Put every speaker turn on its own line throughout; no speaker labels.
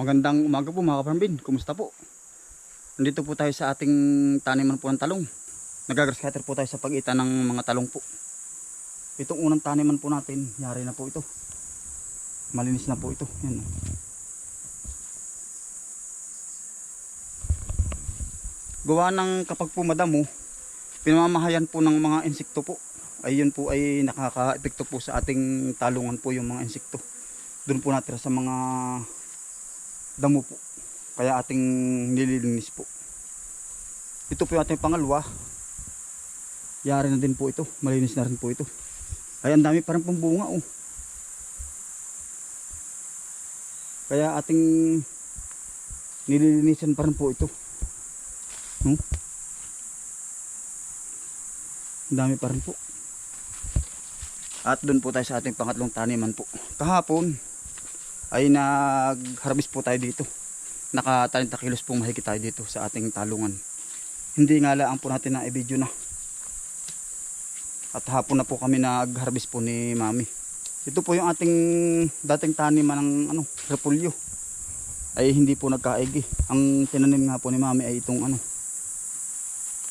Magandang umaga po mga kaparambin. Kumusta po? Nandito po tayo sa ating taniman po ng talong. Nagagrass cutter po tayo sa pagitan ng mga talong po. Itong unang taniman po natin, yari na po ito. Malinis na po ito. Yan. Gawa ng kapag po madamo, pinamamahayan po ng mga insekto po. Ay yun po ay nakaka-epekto po sa ating talungan po yung mga insekto. Doon po natira sa mga damo po. Kaya ating nililinis po. Ito po yung ating pangalawa. Yari na din po ito. Malinis na rin po ito. Ay ang dami pa rin pong bunga oh. Kaya ating nililinisan pa rin po ito. Hmm? Ang dami pa rin po. At doon po tayo sa ating pangatlong taniman po. Kahapon ay nag-harvest po tayo dito. Naka 30 kilos pong mahigit tayo dito sa ating talungan. Hindi nga lang po natin na i-video na. At hapon na po kami nag-harvest po ni Mami. Ito po yung ating dating taniman ng ano, repolyo. Ay hindi po nagkaigi. Ang tinanim nga po ni Mami ay itong ano,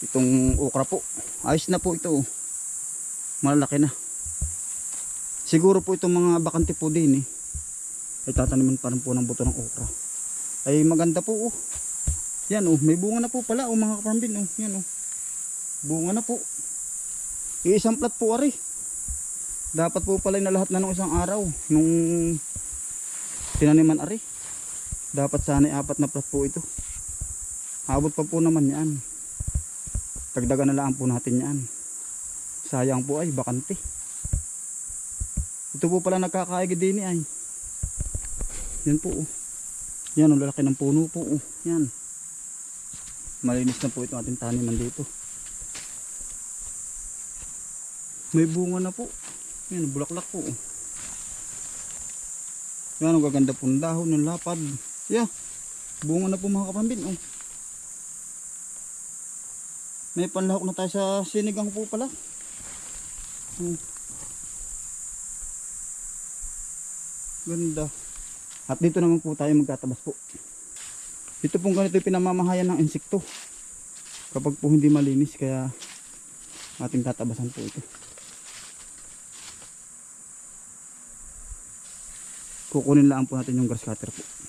itong okra po. Ayos na po ito. oh. Malalaki na. Siguro po itong mga bakante po din eh. Ay tataniman pa rin po ng buto ng okra. Ay maganda po oh. Yan oh, may bunga na po pala oh mga kaparambin oh. Yan oh. Bunga na po. Iisang plat po ari. Dapat po pala na lahat na nung isang araw nung tinaniman ari. Dapat sana ay apat na plat po ito. Abot pa po naman yan. Dagdagan na lang po natin yan. Sayang po ay bakante. Ito po pala nagkakaigi din eh, ay. Yan po oh. Yan ang lalaki ng puno po oh. Yan. Malinis na po itong ating taniman dito. May bunga na po. Yan, bulaklak po oh. Yan, ang gaganda pong dahon ng lapad. Yeah. Bunga na po mga kapambin oh. May panlahok na tayo sa sinigang po pala. Hmm. Ganda. At dito naman po tayo magtatabas po. Ito pong ganito yung pinamamahayan ng insekto. Kapag po hindi malinis kaya ating tatabasan po ito. Kukunin lang po natin yung grass cutter po.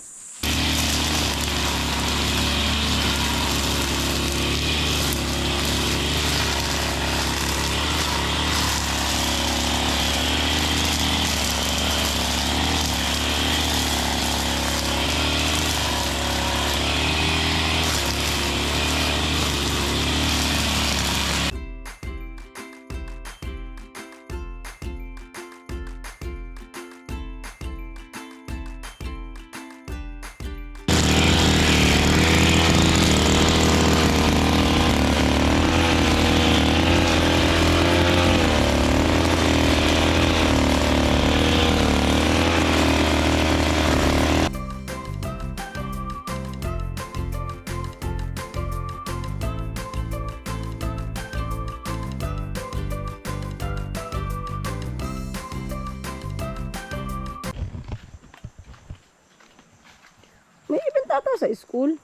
School.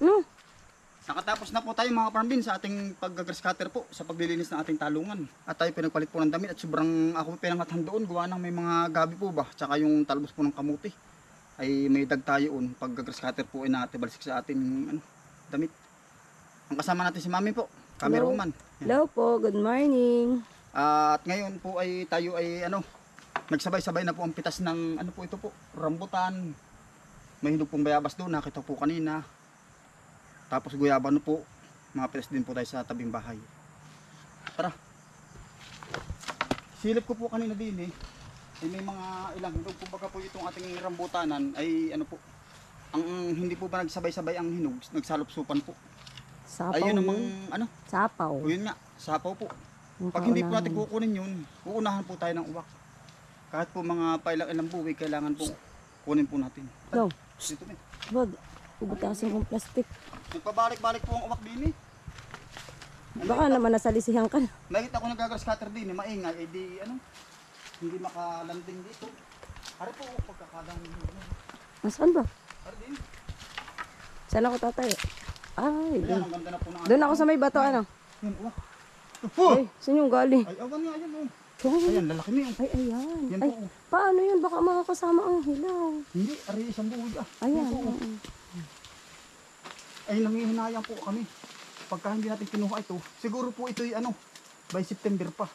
No?
Nakatapos na po tayo mga farmbin sa ating pag-grass cutter po sa paglilinis ng ating talungan. At tayo pinagpalit po ng damit at sobrang ako pinangathan doon gawa ng may mga gabi po ba tsaka yung talbos po ng kamuti ay may dag tayo on pag-grass cutter po ay natibalisik sa ating ano, damit. Ang kasama natin si Mami po, camerawoman. Yan.
Hello po, good morning.
At ngayon po ay tayo ay ano, nagsabay-sabay na po ang pitas ng ano po ito po, rambutan. May hinog pong bayabas doon, nakita po kanina. Tapos guyabano po, mga pitas din po tayo sa tabing bahay. Tara. Silip ko po kanina din eh. Ay may mga ilang hinog po baga po itong ating rambutanan ay ano po. Ang hindi po ba nagsabay-sabay ang hinog, nagsalupsupan po.
Sapaw.
Ayun namang ano,
Sapaw.
o yun nga, sapaw po.
Yung
Pag hindi po natin kukunin yun, uunahan po tayo ng uwak. Kahit po mga pailang-ilang buwi, kailangan po kunin po natin.
Go.
Dito may.
Wag. Ubutasin kong plastic.
Nagpabalik-balik po ang uwak din eh.
Baka naman nasalisihan ka na.
Nakita ko nagagrass cutter din eh, maingay, eh di ano. hindi makalanding dito. Ari po, pagkakalang
Nasaan ba?
Ari din.
Saan ako tatayo? Ay,
Ayan,
doon.
ang ganda na po ng
Doon ako sa may bato, ano?
Yan, uwa. Oh!
Ay, saan yung galing?
Ay, awan nga, ayan, oh.
Ay,
Ayan, lalaki na yun.
ay, ayan.
Yan
Ay,
po. oh.
paano yun? Baka makakasama ang hilaw.
Hindi, ari isang buhay ah.
Ayan.
Yan po, oh.
oo.
Ay, nangihinayang po kami. Pagka hindi natin kinuha ito, siguro po ito ano, by September pa.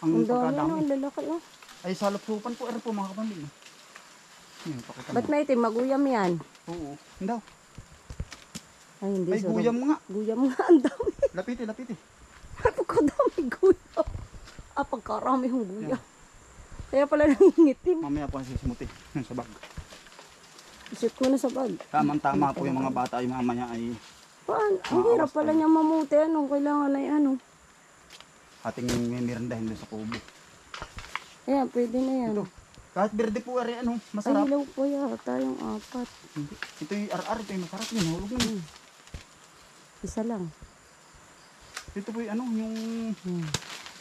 Ang
Ang dami, ano?
pagkadami.
Ang lalaki, oh.
Ay, salupsupan po, ari po mga kapamilya. Yan, pakita mo.
Ba't may itim? Maguyam yan.
Oo, hindi.
Ay, hindi.
Ay,
sarap.
guyam nga.
Guyam nga, ang dami.
Lapiti, lapiti.
Ay, pagkadami guyam. Ah, pagkarami yung guyam. Kaya pala nangingitim.
Mamaya po sisimuti. Sa bag.
Isit mo na sa bag.
Tamang-tama po yung mga bata ay mamaya ay
Paano? Ang hirap pala niya mamuti. Anong kailangan ay ano?
ating memirindahin doon sa kubo.
Ayan, pwede na yan.
Ito. Kahit berde po ari ano,
Ay,
masarap.
hilaw po yata yung apat.
Ito yung ar-ar, ito yung masarap yun. Hulog yun.
Isa lang.
Ito po yung ano, yung...
Hmm.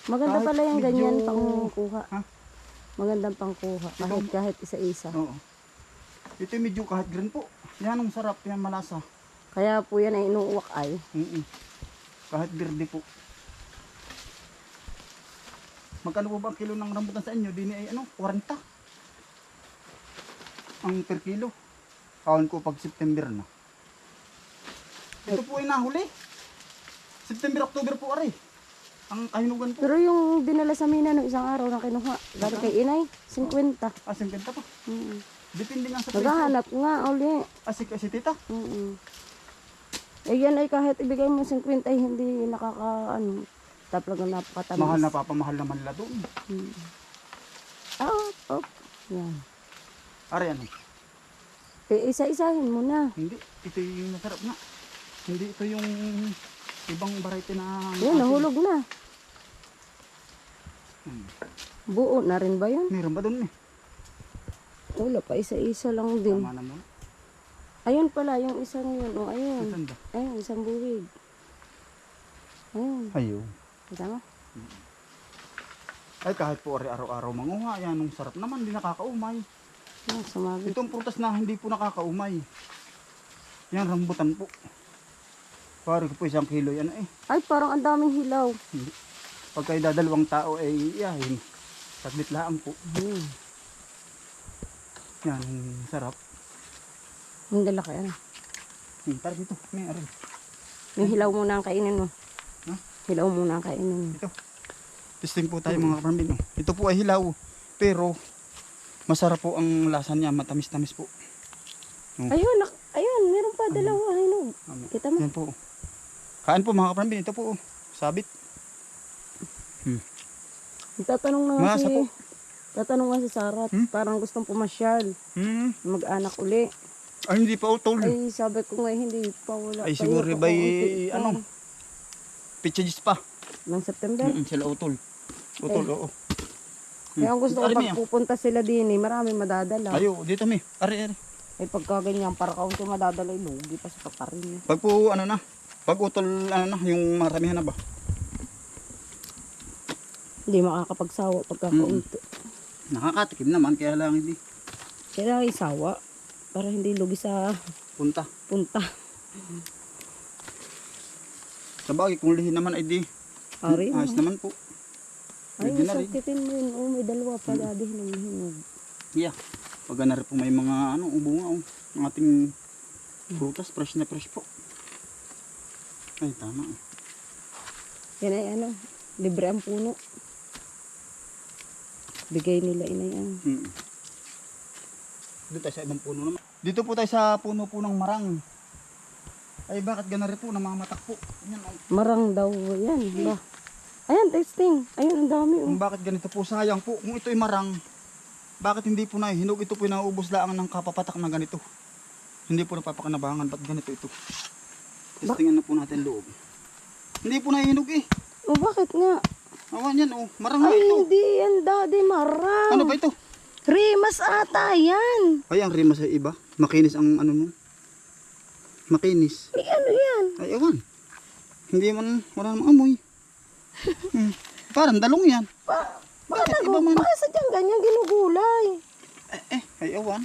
Maganda
Kahit
pala yung
medyo-
ganyan pangkuha.
Ha?
Magandang pangkuha. Kahit kahit isa-isa.
Oo. Ito yung medyo kahit green po. Yan ang sarap, yan malasa.
Kaya po yan ay inuuwak ay.
Mm Kahit berde po. Magkano po ba ang kilo ng rambutan sa inyo? Dini ay ano, 40. Ang per kilo. Kawan ko pag September na. Ito po ay nahuli. September, October po ari. Ang kahinugan po.
Pero yung dinala sa mina no isang araw na kinuha. Galing kay inay, 50.
Ah, 50 pa.
Mm.
Depende nga sa presyo.
Maghahanap nga uli.
Ah, si, si tita.
Mm Eh yan ay kahit ibigay mo 50 ay hindi nakaka ano. Talagang napakatamis.
Mahal na papamahal naman nila doon.
Mm. Ah, oh. Yan.
Ari ano?
Eh, isa-isahin mo na.
Hindi. Ito yung masarap nga. Hindi ito yung ibang variety na...
Yan, nahulog na.
Hmm.
Buo na rin ba yun?
Meron ba doon eh?
Wala pa, isa-isa lang din.
Tama naman.
Ayun pala, yung isang yun. O, ayun.
Ganda.
Ayun, isang buwig. Ayun.
Ayun.
Tama?
Ay kahit po araw-araw manguha, yan ang sarap naman, hindi nakakaumay.
Ah, sumabi.
Itong prutas na hindi po nakakaumay. Yan rambutan po. Pare ko po isang kilo yan eh.
Ay, parang ang daming hilaw.
Hindi. Pag kayo dadalawang tao ay iyahin. Saglit lang po.
Hmm.
Yan, sarap.
Ang lalaki, ano.
Hmm, tara dito, may arin.
Yung hilaw muna ang kainin mo.
Ha?
Hilaw muna ang kainin mo.
Ito. Testing po tayo mga kapambin. Ito po ay hilaw. Pero, masarap po ang lasa niya. Matamis-tamis po.
Ayun, nak- ayun, meron pa dalawa hinog.
Ano?
Kita mo?
Yan po. Kain po mga kapambin. Ito po. oh. Sabit.
Tatanong na nga
Masa
si...
po.
Tatanong nga si Sarah,
Hmm?
parang gustong pumasyal,
Hmm.
mag-anak uli.
Ay, hindi pa utol.
Ay, sabi ko nga, hindi pa wala.
Ay, siguro ba ano? Pitchagis pa.
Ng September.
Mm, sila utol. Utol, oo.
Kaya ang gusto ko pag pupunta sila din eh, marami madadala.
Ayo, dito mi. Ari, ari.
Ay pagka ganyan, para kaunti madadala, eh, lugi pa sa paparin.
Pag po, ano na. Pag utol, ano na, yung maramihan na ba?
Hindi makakapagsawa pagka kaunti.
Nakakatikim naman, kaya lang hindi.
Kailangan isawa para hindi lugi sa
Punta.
punta.
Sa bagay, kung lihin naman ay di.
Ari,
Ayos naman po.
ay,
Pwede na rin.
sakitin mo yun. Oh, may dalawa pa dadi hinog hinog.
Yeah. Pag na po may mga ano, bunga oh. Ang ating prutas, fresh na fresh po. Ay, tama.
Yan ay ano, libre ang puno. Bigay nila inay ano.
Mm. Dito tayo sa ibang puno naman. Dito po tayo sa puno po ng marang. Ay bakit gana rin po namamatak po? Yan, oh.
Marang daw yan. Ba? Ayan, testing. Ayun, ang dami. Oh.
Bakit ganito po sayang po. Kung ito ay marang, bakit hindi po na hinog ito po nauubos lang ng kapapatak na ganito. Hindi po napapakanabangan. Ba't ganito ito? Testingan na po natin loob. Hindi po nahihinog eh.
Oh, bakit nga?
Awan yan oh. Marang
Ay,
ito.
hindi yan, daddy, marang.
Ano ba ito?
Rimas ata yan.
Ay, ang rimas ay iba. Makinis ang ano mo. Makinis.
Eh, ano yan?
Ay, awan. Hindi man, wala namang amoy. hmm. Parang dalong yan.
Pa Baka,
Bakit
nagu,
iba man?
baka sadyang ganyan ginugulay.
Eh, eh, ay awan.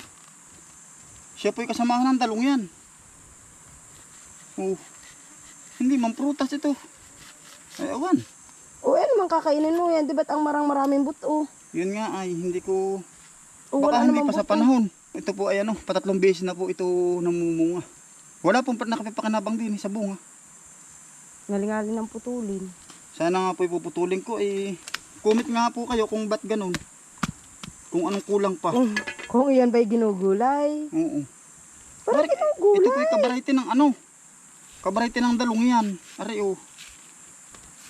Siya po'y kasamahan ng dalong yan. Oh. Hindi man prutas ito. Ay awan.
O ano man kakainin mo yan, di ba't ang marang maraming buto?
Yun nga ay hindi ko
O
baka hindi pa sa
buto.
panahon. Ito po ay ano, patatlong beses na po ito namumunga. Wala pong nakapapakanabang din eh, sa bunga.
Ngalingalin ng putulin.
Sana nga po ipuputulin ko eh. Comment nga po kayo kung ba't ganun. Kung anong kulang pa.
Mm, Kung iyan ba'y ginugulay.
Oo.
Parang ginugulay.
Ito po yung kabarite ng ano. Kabarite ng dalong yan. Ari oh.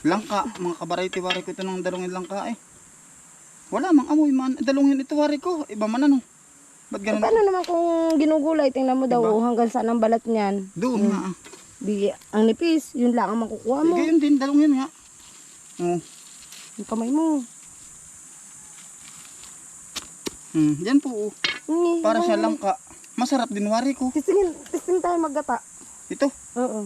Langka. Mga kabarite wari ko ito ng dalongin langka eh. Wala mang amoy man. Dalongin ito wari ko. Iba man ano. Ba't
Eh,
ganun?
paano naman kung ginugulay? Tingnan mo daw oh, hanggang saan ang balat niyan.
Doon nga. ah.
Di, ang nipis, yun lang ang makukuha
Eh,
mo.
gayon din. Dalongin nga. Oh.
Yung kamay mo.
Hmm. Yan po oh. Para
ngi.
langka. Masarap din wari ko.
Tistingin, tisting tayo maggata.
Ito.
Oo.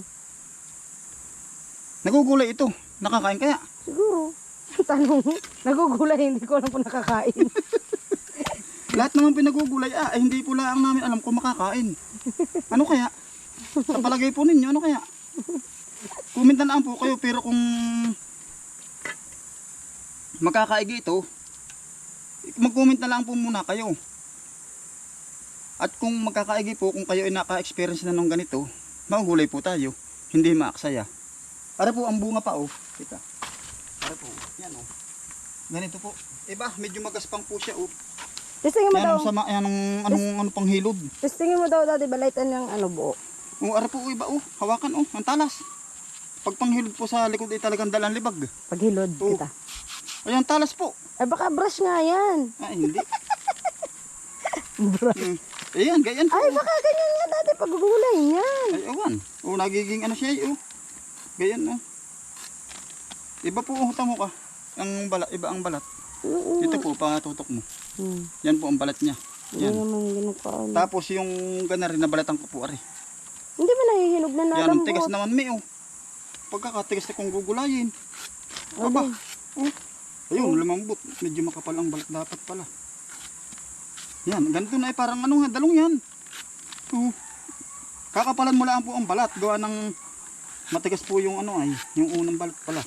Nagugulay ito. Nakakain kaya.
Siguro. Tanong, nagugulay, hindi ko alam kung nakakain.
Lahat naman pinagugulay, ah, ay hindi po lang namin alam kung makakain. Ano kaya? Sa palagay po ninyo, ano kaya? Comment na lang po kayo, pero kung makakaigi ito, mag-comment na lang po muna kayo. At kung magkakaigi po, kung kayo ay naka-experience na ng ganito, magugulay po tayo. Hindi maaksaya. Para po ang bunga pa, oh. Kita. Para po, yan, oh. Ganito po. Iba, medyo magaspang po siya, oh.
Tistingin mo
Yan
daw,
ang sama, yan ang anong ano pang hilod.
tistingin mo daw dati balaitan ng ano buo.
O ara po iba oh, hawakan oh, ang talas. Pag panghilod po sa likod ay talagang dalang libag.
Paghilod
Oo.
kita.
Ayan talas po.
Ay baka brush nga yan.
Ay hindi.
Brush.
Hmm. Ayan, ganyan po.
Ay baka ganyan nga dati paggugulay niyan.
Ay awan. O nagiging ano siya oh. Ganyan oh. Iba po oh, tamo ka. Ang balat, iba ang balat.
Oo.
Ito po patutok mo.
Hmm.
Yan po ang balat niya. Yan.
naman.
Tapos yung ganari na balatan ko po ari.
Hindi ba nahihinog na
Yan ang
nalambot?
tigas naman mi oh. Pagkakatigas na kung gugulayin. Aba.
Aba.
Oh. Ayun, lumambot. Medyo makapal ang balat dapat pala. Yan, ganito na eh, parang ano nga, dalong yan. Oh. Kakapalan mo lang po ang balat. Gawa ng matigas po yung ano ay, yung unang balat pala.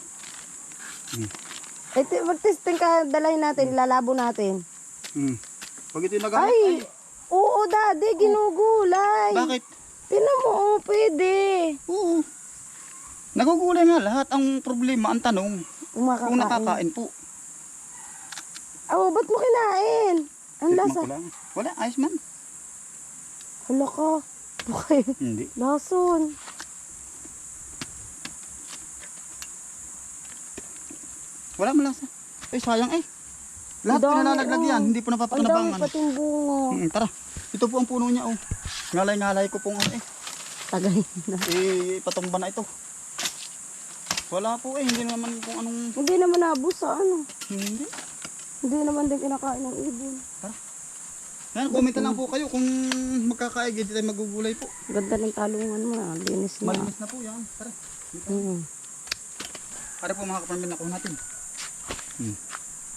Eh, ti- mag-testing ka, dalhin natin, lalabo natin.
Hmm. Pag ito nagamit,
Ay,
ay,
oo daddy, ginugulay.
bakit?
Tinan mo, oh, pwede.
Oo. Nagugulay nga lahat. Ang problema, ang tanong,
Kung makakain.
kung nakakain po.
Oh, ba't mo kinain? Ang lasa.
Wala, ayos man.
Hala ka. Okay.
Hindi.
Lason.
Wala malasa. Eh, sayang eh. Lahat
dami,
pinalalaglag
oh.
yan. Hindi po
Ang dami
napapakinabangan.
pating bunga.
Mm, tara. Ito po ang puno niya oh. Ngalay-ngalay ko pong eh.
Tagay na.
Eh, patumba na ito. Wala po eh. Hindi naman kung anong...
Hindi naman nabos sa ano.
Hindi.
Hindi naman din kinakain ng ibon.
Yan, comment na lang po kayo kung magkakaig. Hindi tayo magugulay po.
Ganda ng talungan mo. ah. Linis na.
Malinis na po yan. Tara.
Hmm.
Para po mga kapamilya na natin. Hmm.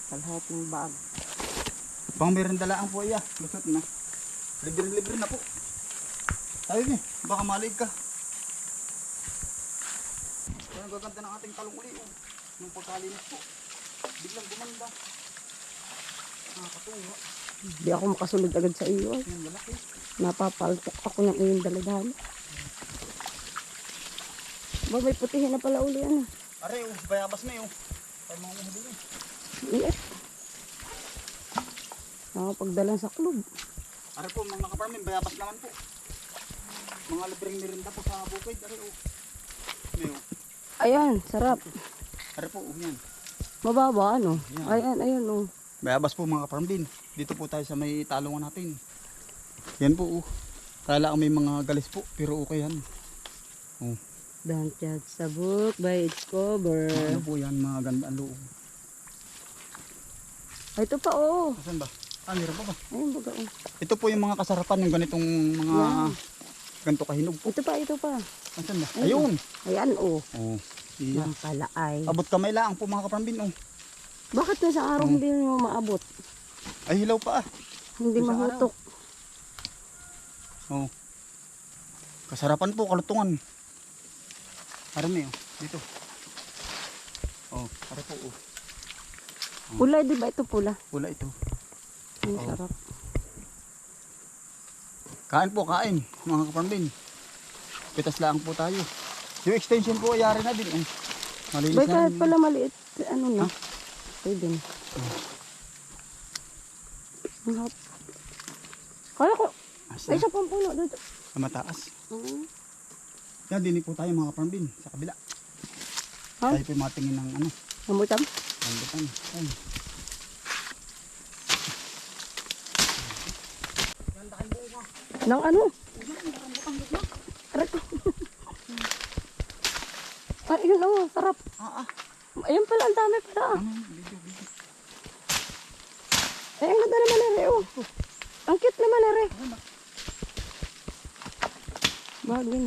Kalhating bag.
Pang meron dalaan po iya. Lusot na. Libre-libre na po. Tayo eh. Baka malig ka. Ang gaganda ng ating talong uli. Oh. Nung pagkalinis po. Biglang gumanda.
Hindi ako makasunod agad sa iyo. ay. Napapaltok ako ng iyong daladala. Ba, may putihin na pala uli ano.
Are, oh, bayabas na yun. Tayo mga umuhuli.
Iit. Nakapagdala sa club.
Are po, mga kaparmin, bayabas naman po. Mga libreng merinda po sa bukid. Are, oh. Oh.
Ayan, sarap.
Are po, oh, yan.
Mababa ano.
Yan.
Ayan, ayun oh.
Bayabas po mga kaparmin. Dito po tayo sa may talungan natin. Yan po, oh. Kala may mga galis po, pero okay yan. Oh.
Don't judge the book by its cover.
Ano po yan, mga ganda ang loob.
Ay, ito pa oh.
Asan ba? Ah, meron pa ba?
Ayun baga oh.
Ito po yung mga kasarapan, yung ganitong mga
Yan.
ganito kahinog po.
Ito pa, ito pa.
Asan ba?
Ayun.
Ayun!
Ayan oh.
Oh. Iya.
Ang kalaay.
Abot kamay lang po mga kaparmin, oh.
Bakit na sa araw hindi mo maabot?
Ay, hilaw pa ah.
Hindi
Sa araw.
mahutok.
Oh. Kasarapan po, kalutungan. Arami oh, dito. Oh, para po oh.
Pula, di ba ito pula?
Pula ito.
Ang
Oo.
sarap.
Kain po, kain. Mga kapambin. Pitas lang po tayo. Yung extension po, yari na din eh. Malinis
Bay,
na.
kahit pala maliit, ano na.
Ha?
Pwede na. Ang hap. Kala ko,
Asa?
ay isa pang puno dito.
Sa mataas.
Oo.
Yan, dinig po tayo mga kapambin. Sa kabila.
Ha?
Tayo po matingin ng ano.
Namutam?
Rambutan. Ay.
Nang ano? Aray ko. Ay, yun oh, sarap.
Ah, ah.
Ayun pala, ang dami pala. ah.
Ano?
Ay, ang ganda naman na oh. Ang cute naman na Bagin.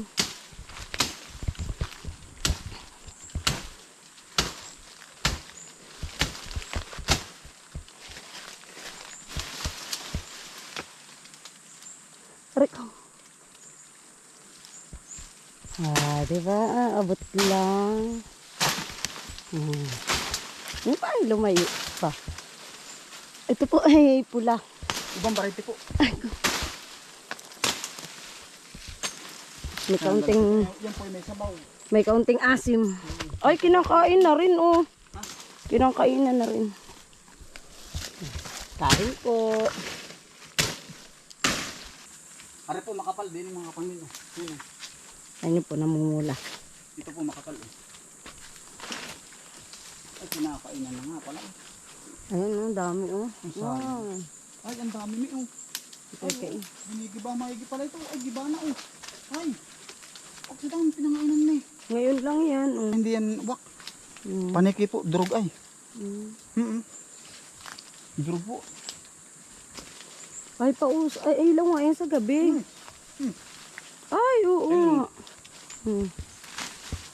Aray ko. Ah, di ba? Ah, abot lang. Hmm. Yung pa lumayo pa. Ito po ay pula.
Ibang variety po.
May kaunting,
Yan po, may sabaw.
may kaunting asim. Ay, kinakain na rin, oh. Kinakain na na rin. Kain po.
Are po, makapal din yung mga kapambin. Yun, oh.
Ano po, namumula.
Ito po makapal eh. Ay, kinakainan na nga pala.
Ayun, oh, dami, oh.
Ang.
Wow.
Ay, ang dami mi oh.
Okay.
Ginigiba, maigi pala ito. Ay, giba na oh. Ay. Sa dami pinangainan na eh.
Ngayon lang yan, oh.
Hindi yan wak.
Mm.
Paniki po, drug ay.
Mm.
Mm Drug po.
Ay, paus. Ay, ilaw nga yan sa gabi.
Hmm.
Ay, oo nga. Hmm.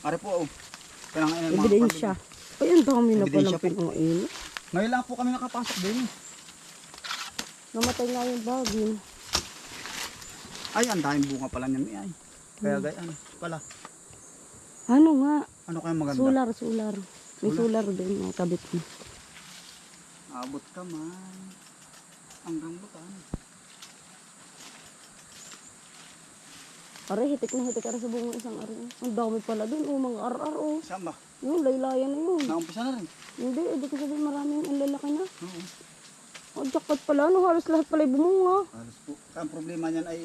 Are po oh. Pinangainan mga
Ebidensya. Ay, ang dami na pala
Ebidensya po.
pinangain.
Ngayon lang po kami nakapasok din.
Namatay nga yung bagin.
Ay, ang daming bunga pala niyan. eh, Ay. Kaya gayaan. Pala.
Ano nga?
Ano kaya maganda?
Solar, solar. May solar din, mga kabit mo.
Abot ka man. Ang rambutan.
Aray, hitik na hitik ka rin sa bunga isang araw. Ang dami pala dun, oh, mga arar, oh.
Saan ba?
Yung laylayan na yun.
Naumpisa na rin.
Hindi, hindi ko sabihin maraming ang lalaki na.
Oo.
Oh, jackpot pala, no? Halos lahat pala bumunga.
Halos po. Ang problema niyan ay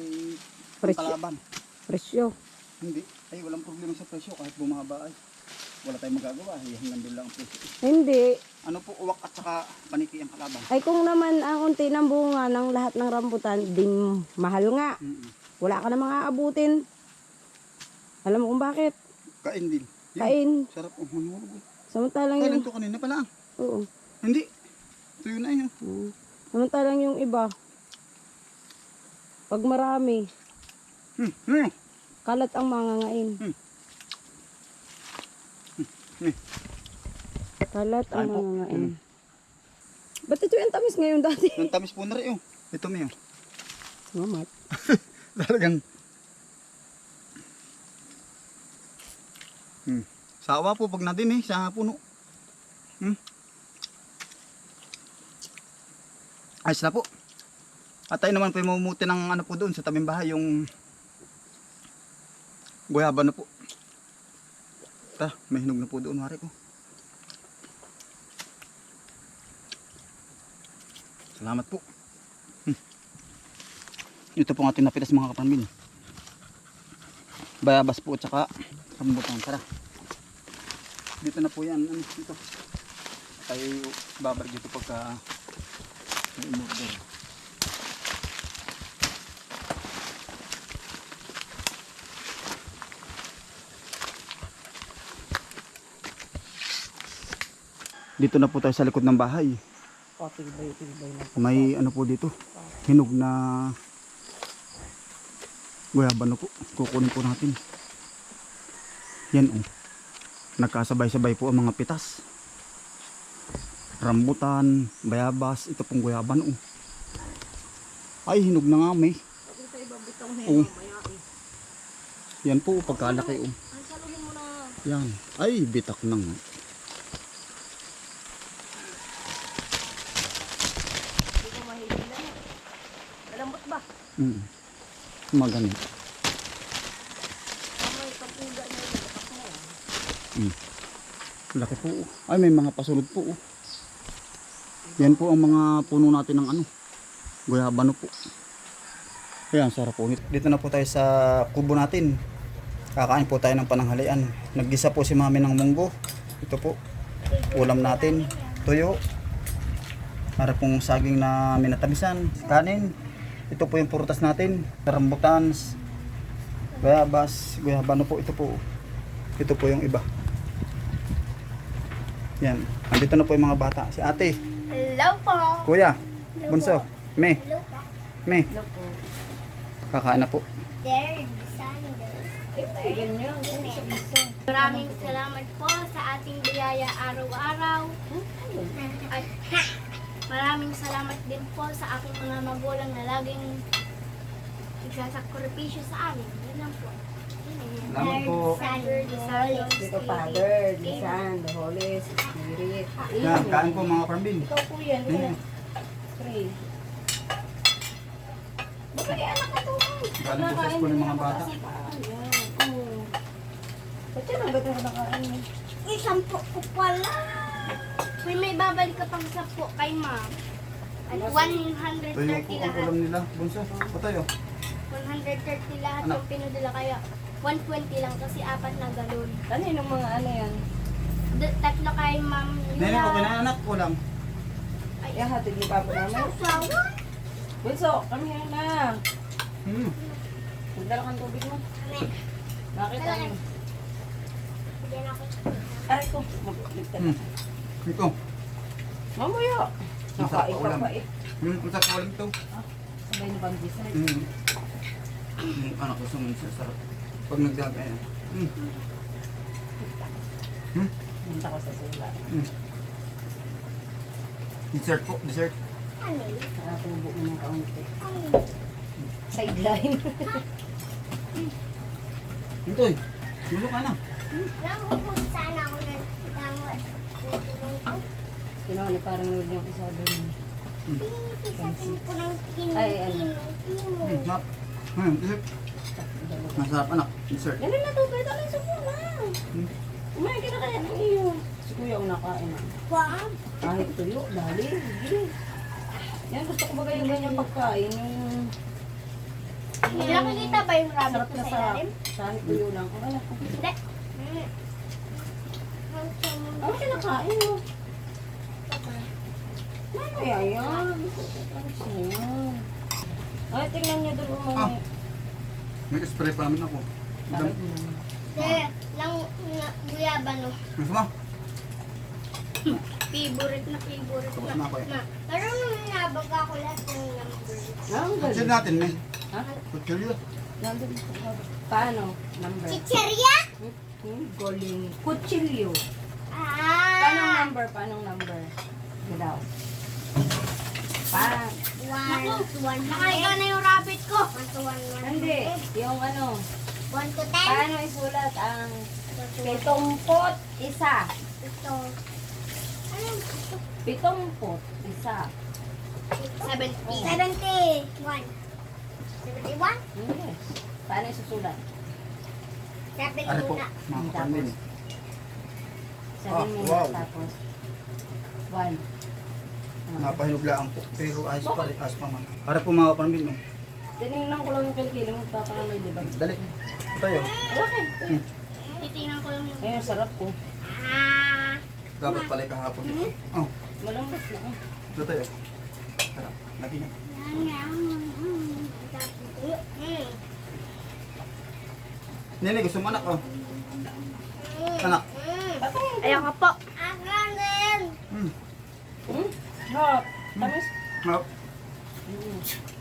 Presyo.
kalaban.
Presyo.
Hindi. Ay, walang problema sa presyo kahit bumaba ay. Wala tayong magagawa. Ay, hanggang doon lang ang presyo.
Hindi.
Ano po, uwak at saka paniki ang kalaban.
Ay kung naman ang unti ng bunga ng lahat ng rambutan, din mahal nga.
Mm-mm.
Wala ka na mga abutin. Alam mo kung bakit?
Kain din. Yun.
Kain.
Sarap. Oh, manulog. oh.
Samantalang yung...
Kailan to kanina pala?
Oo.
Hindi. Ito yun ay. oh.
Mm. Samantalang yung iba, pag marami,
Hmm. Hmm.
kalat ang mangangain.
Hmm. Hmm.
Kalat ang
Kain po.
mangangain.
Hmm.
Ba't ito yung tamis ngayon dati?
Yung tamis po na rin. Oh. Ito mo yun.
Mamat.
Talagang. Hmm. Sawa po pag nadin eh. Sa puno. Hmm. Ayos na po. At tayo naman po mamumuti ng ano po doon sa tabing bahay. Yung guyaba na po. Ta, may hinog na po doon. Mari ko. Salamat po. Ito po ang ating napitas mga kapanmin. Bayabas po at saka rambutan. Tara. Dito na po yan. Ano, dito. Tayo babar dito pagka may umorder. Dito na po tayo sa likod ng bahay. May ano po dito, hinog na guyabano po. Kukunin po natin. Yan oh. Nagkasabay-sabay po ang mga pitas. rambutan, bayabas, ito pong guyaban. Oh. Ay, hinog na nga may. Oh. Yan po, pagkalaki. Oh. Yan. Ay, bitak na nga.
Ko. Malambot ba?
Mm. Maganda.
May pagkuga na yun. Bakas na yan.
Mm. Laki po. Ay, may mga pasunod po. Oh. Yan po ang mga puno natin ng ano. Guyabano po. Ayan, sarap po. Dito na po tayo sa kubo natin. Kakain po tayo ng pananghalian. Naggisa po si mami ng munggo. Ito po. Ulam natin. Tuyo. Para pong saging na minatabisan. Kanin. Ito po yung prutas natin. Rambutan. Guyabas. Guyabano po. Ito po. Ito po yung iba. Yan. Andito na po yung mga bata. Si ate.
Hello po.
Kuya. Bunso. Me.
Hello po.
Me.
Hello po.
Kakain na po.
There. Maraming salamat po sa ating biyaya araw-araw. At maraming salamat din po sa aking mga magulang na laging nagsasakripisyo sa amin. Yun lang po.
Salamat po.
Dito. Father, the Son, the Holy Spirit.
Yan. Kain po mga parmbin.
Ikaw po yan.
Yan.
Pray. Baka eh, anak ko to.
Galing po sa school ng mga bata.
Ayan. Ba't yan ang ba't na nakain mo?
Uy, sampo ko pala. Uy, may babalik ka pang sampo kay ma'am. At
Tuyo
130
po ang
lahat.
ulam nila. Bunso. Patayo.
130 lahat
Ano?
yung pinadala kaya 120 lang kasi apat na galon.
Kanino mga ano yan?
D- tatlo kay ma'am
Nene, okay na anak. Ulam.
Yan, hatid ni Papa namin.
Sawa?
Bunso, kami yan na.
Hmm.
Magdala kang tubig mo. Bakit
Dala
ano?
Hindi na ako.
Aray ko, magligtad
Hmm. Ito.
Mamaya.
Masarap
Nakain
pa
ka
ulam.
pa eh.
Hmm. Ang sarap ulam ito.
Sabay na bang dessert?
Hmm. Yung anak ko sumunod sarap. Pag nagdaga yan. Hmm. Hmm.
Punta ko sa sila.
Hmm. Dessert po. Dessert.
Nakatubo mo ng kaunti. Sideline.
Ito eh. Tulog ka na.
Alam saan ako ko.
Kinuha ni parang nulog yung isa doon.
Pinipisatin ko ng
Ay, ano?
tino-tino.
Hmm. Sarap. Hmm. Masarap anak. Dessert.
Yan na tubig. Talay sa muna.
Hmm.
Umay ka na kaya ng iyo. Si kuya ang nakain. ah.
Wow.
Kahit tuyo, dali. Gili. Yan gusto ko ba yung ganyang pagkain. Yung
Hindi nakikita ba yung rabbit
sarap
ko
na
sa?
Kahit tuyo lang. Ko.
Hindi. Hmm.
Kinakain mo? Ano kaya yan? Ay, tingnan niyo doon
Ah.
umay.
May spray pa namin ako.
Bakit mo?
Hindi. Lang na guyaban no.
Gusto mo?
Favorite na favorite
Tapos
na.
na ako eh.
Ma, pero nung nabag ako lahat ng number.
Ah, ang galing.
natin, men.
Ha?
Kutsil yun.
Nandun. Paano? Number?
Chicheria?
Hmm, Galing. Kutsilyo.
Ah!
Number? Paano number? Gadaw. Pa.
One. One. Nakaiga na yung rabbit ko. One to one. one.
Hindi. Yung ano.
One to ten.
Paano isulat ang
One to one.
pitumpot isa?
Ito. Ano ito?
Pitumpot isa.
Seventy. Seventy. One. Seventy one?
Yes. Paano isusulat?
Seventy
Ano po?
na.
Mga kapatid.
Sabihin
Ah,
mo
wow.
na tapos. One. Ah.
Napahinog lang po. Pero ayos pa rin. Ayos pa man. Para po mga kapatid. No?
Tinignan ko lang yung kilikili mo, papakamay, di ba?
Dali. Tayo.
Okay.
Titingnan ko lang yung...
Ayun, sarap po.
Ah.
Dapat pala kahapon. Oh,
Malambot na. ah.
ito tayo. Tara, lagi na.
Mm.
Nene, gusto mo anak oh. Anak.
Ayoko po. Aganin.
Hmm.
Hmm? Hop. Tamis.
Hop.
Mm.